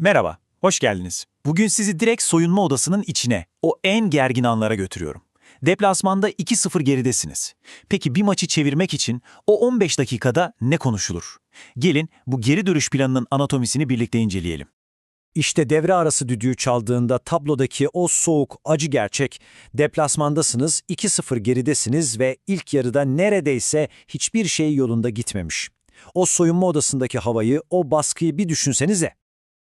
Merhaba, hoş geldiniz. Bugün sizi direkt soyunma odasının içine, o en gergin anlara götürüyorum. Deplasmanda 2-0 geridesiniz. Peki bir maçı çevirmek için o 15 dakikada ne konuşulur? Gelin bu geri dönüş planının anatomisini birlikte inceleyelim. İşte devre arası düdüğü çaldığında tablodaki o soğuk, acı gerçek, deplasmandasınız, 2-0 geridesiniz ve ilk yarıda neredeyse hiçbir şey yolunda gitmemiş. O soyunma odasındaki havayı, o baskıyı bir düşünsenize.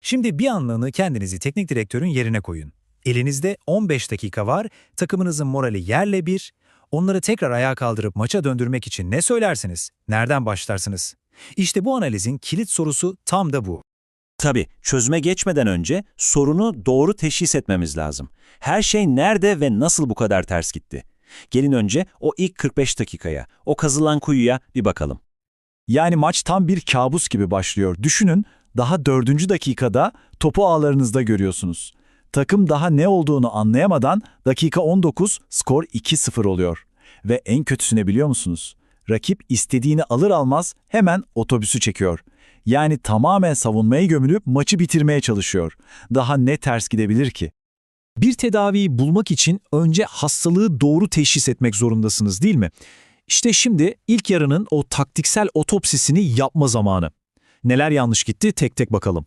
Şimdi bir anlığını kendinizi teknik direktörün yerine koyun. Elinizde 15 dakika var, takımınızın morali yerle bir. Onları tekrar ayağa kaldırıp maça döndürmek için ne söylersiniz? Nereden başlarsınız? İşte bu analizin kilit sorusu tam da bu. Tabii çözüme geçmeden önce sorunu doğru teşhis etmemiz lazım. Her şey nerede ve nasıl bu kadar ters gitti? Gelin önce o ilk 45 dakikaya, o kazılan kuyuya bir bakalım. Yani maç tam bir kabus gibi başlıyor. Düşünün, daha dördüncü dakikada topu ağlarınızda görüyorsunuz. Takım daha ne olduğunu anlayamadan dakika 19 skor 2-0 oluyor. Ve en kötüsüne biliyor musunuz? Rakip istediğini alır almaz hemen otobüsü çekiyor. Yani tamamen savunmaya gömülüp maçı bitirmeye çalışıyor. Daha ne ters gidebilir ki? Bir tedaviyi bulmak için önce hastalığı doğru teşhis etmek zorundasınız değil mi? İşte şimdi ilk yarının o taktiksel otopsisini yapma zamanı. Neler yanlış gitti tek tek bakalım.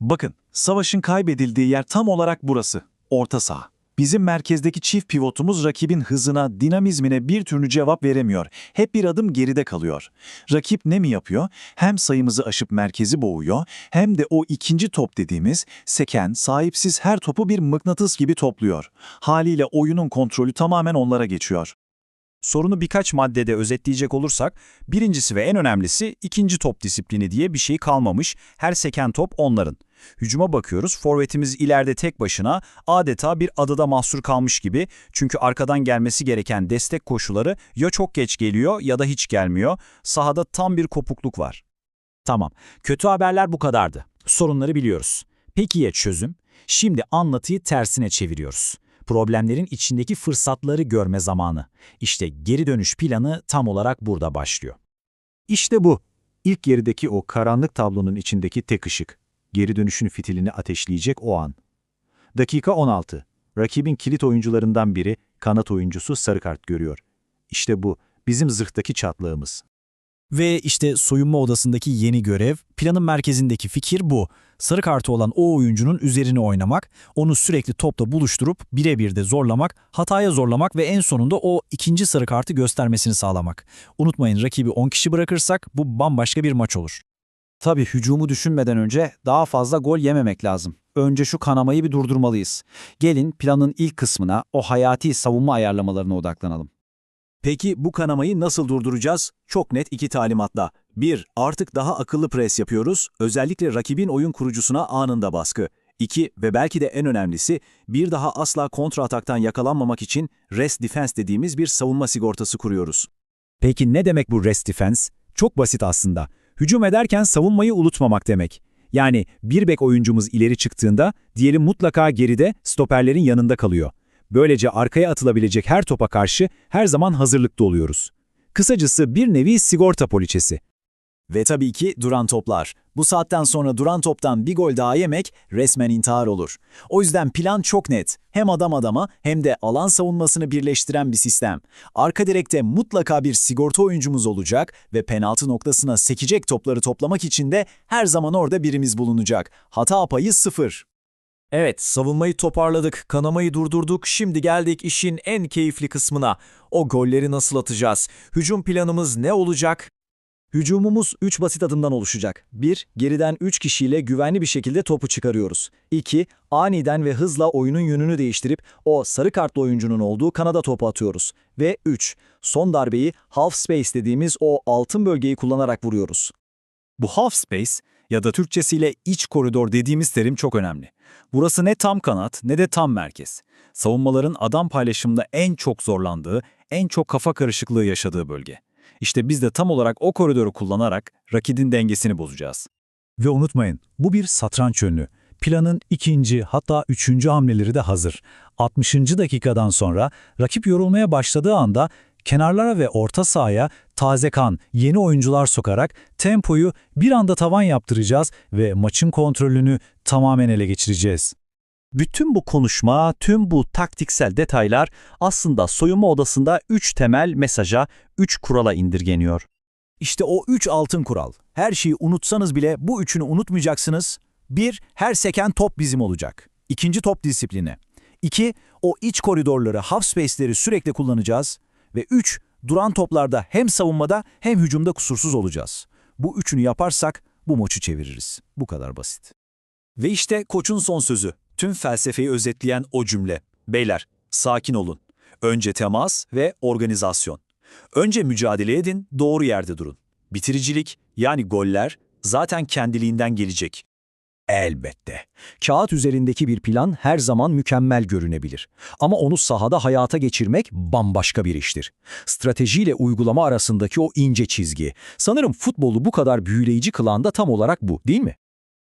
Bakın, savaşın kaybedildiği yer tam olarak burası. Orta saha. Bizim merkezdeki çift pivotumuz rakibin hızına, dinamizmine bir türlü cevap veremiyor. Hep bir adım geride kalıyor. Rakip ne mi yapıyor? Hem sayımızı aşıp merkezi boğuyor, hem de o ikinci top dediğimiz seken, sahipsiz her topu bir mıknatıs gibi topluyor. Haliyle oyunun kontrolü tamamen onlara geçiyor. Sorunu birkaç maddede özetleyecek olursak, birincisi ve en önemlisi ikinci top disiplini diye bir şey kalmamış, her seken top onların. Hücuma bakıyoruz, forvetimiz ileride tek başına adeta bir adada mahsur kalmış gibi çünkü arkadan gelmesi gereken destek koşuları ya çok geç geliyor ya da hiç gelmiyor, sahada tam bir kopukluk var. Tamam, kötü haberler bu kadardı. Sorunları biliyoruz. Peki ya çözüm? Şimdi anlatıyı tersine çeviriyoruz. Problemlerin içindeki fırsatları görme zamanı. İşte geri dönüş planı tam olarak burada başlıyor. İşte bu. İlk yarıdaki o karanlık tablonun içindeki tek ışık. Geri dönüşün fitilini ateşleyecek o an. Dakika 16. Rakibin kilit oyuncularından biri, kanat oyuncusu sarı kart görüyor. İşte bu, bizim zırhtaki çatlığımız. Ve işte soyunma odasındaki yeni görev, planın merkezindeki fikir bu. Sarı kartı olan o oyuncunun üzerine oynamak, onu sürekli topla buluşturup birebir de zorlamak, hataya zorlamak ve en sonunda o ikinci sarı kartı göstermesini sağlamak. Unutmayın rakibi 10 kişi bırakırsak bu bambaşka bir maç olur. Tabii hücumu düşünmeden önce daha fazla gol yememek lazım. Önce şu kanamayı bir durdurmalıyız. Gelin planın ilk kısmına, o hayati savunma ayarlamalarına odaklanalım. Peki bu kanamayı nasıl durduracağız? Çok net iki talimatla. 1. Artık daha akıllı pres yapıyoruz. Özellikle rakibin oyun kurucusuna anında baskı. 2. Ve belki de en önemlisi, bir daha asla kontra ataktan yakalanmamak için rest defense dediğimiz bir savunma sigortası kuruyoruz. Peki ne demek bu rest defense? Çok basit aslında. Hücum ederken savunmayı unutmamak demek. Yani bir bek oyuncumuz ileri çıktığında diğeri mutlaka geride stoperlerin yanında kalıyor. Böylece arkaya atılabilecek her topa karşı her zaman hazırlıklı oluyoruz. Kısacası bir nevi sigorta poliçesi. Ve tabii ki duran toplar. Bu saatten sonra duran toptan bir gol daha yemek resmen intihar olur. O yüzden plan çok net. Hem adam adama hem de alan savunmasını birleştiren bir sistem. Arka direkte mutlaka bir sigorta oyuncumuz olacak ve penaltı noktasına sekecek topları toplamak için de her zaman orada birimiz bulunacak. Hata payı sıfır. Evet, savunmayı toparladık, kanamayı durdurduk. Şimdi geldik işin en keyifli kısmına. O golleri nasıl atacağız? Hücum planımız ne olacak? Hücumumuz 3 basit adımdan oluşacak. 1. Geriden 3 kişiyle güvenli bir şekilde topu çıkarıyoruz. 2. Aniden ve hızla oyunun yönünü değiştirip o sarı kartlı oyuncunun olduğu kanada topu atıyoruz. Ve 3. Son darbeyi half space dediğimiz o altın bölgeyi kullanarak vuruyoruz. Bu half space ya da Türkçesiyle iç koridor dediğimiz terim çok önemli. Burası ne tam kanat ne de tam merkez. Savunmaların adam paylaşımında en çok zorlandığı, en çok kafa karışıklığı yaşadığı bölge. İşte biz de tam olarak o koridoru kullanarak rakibin dengesini bozacağız. Ve unutmayın, bu bir satranç önlü. Planın ikinci hatta üçüncü hamleleri de hazır. 60. dakikadan sonra rakip yorulmaya başladığı anda kenarlara ve orta sahaya taze kan, yeni oyuncular sokarak tempoyu bir anda tavan yaptıracağız ve maçın kontrolünü tamamen ele geçireceğiz. Bütün bu konuşma, tüm bu taktiksel detaylar aslında soyunma odasında 3 temel mesaja, 3 kurala indirgeniyor. İşte o üç altın kural. Her şeyi unutsanız bile bu üçünü unutmayacaksınız. Bir, her seken top bizim olacak. İkinci top disiplini. İki, o iç koridorları, half space'leri sürekli kullanacağız. Ve üç, duran toplarda hem savunmada hem hücumda kusursuz olacağız. Bu üçünü yaparsak bu maçı çeviririz. Bu kadar basit. Ve işte koçun son sözü. Tüm felsefeyi özetleyen o cümle. Beyler, sakin olun. Önce temas ve organizasyon. Önce mücadele edin, doğru yerde durun. Bitiricilik, yani goller, zaten kendiliğinden gelecek. Elbette. Kağıt üzerindeki bir plan her zaman mükemmel görünebilir. Ama onu sahada hayata geçirmek bambaşka bir iştir. Stratejiyle uygulama arasındaki o ince çizgi. Sanırım futbolu bu kadar büyüleyici kılan da tam olarak bu, değil mi?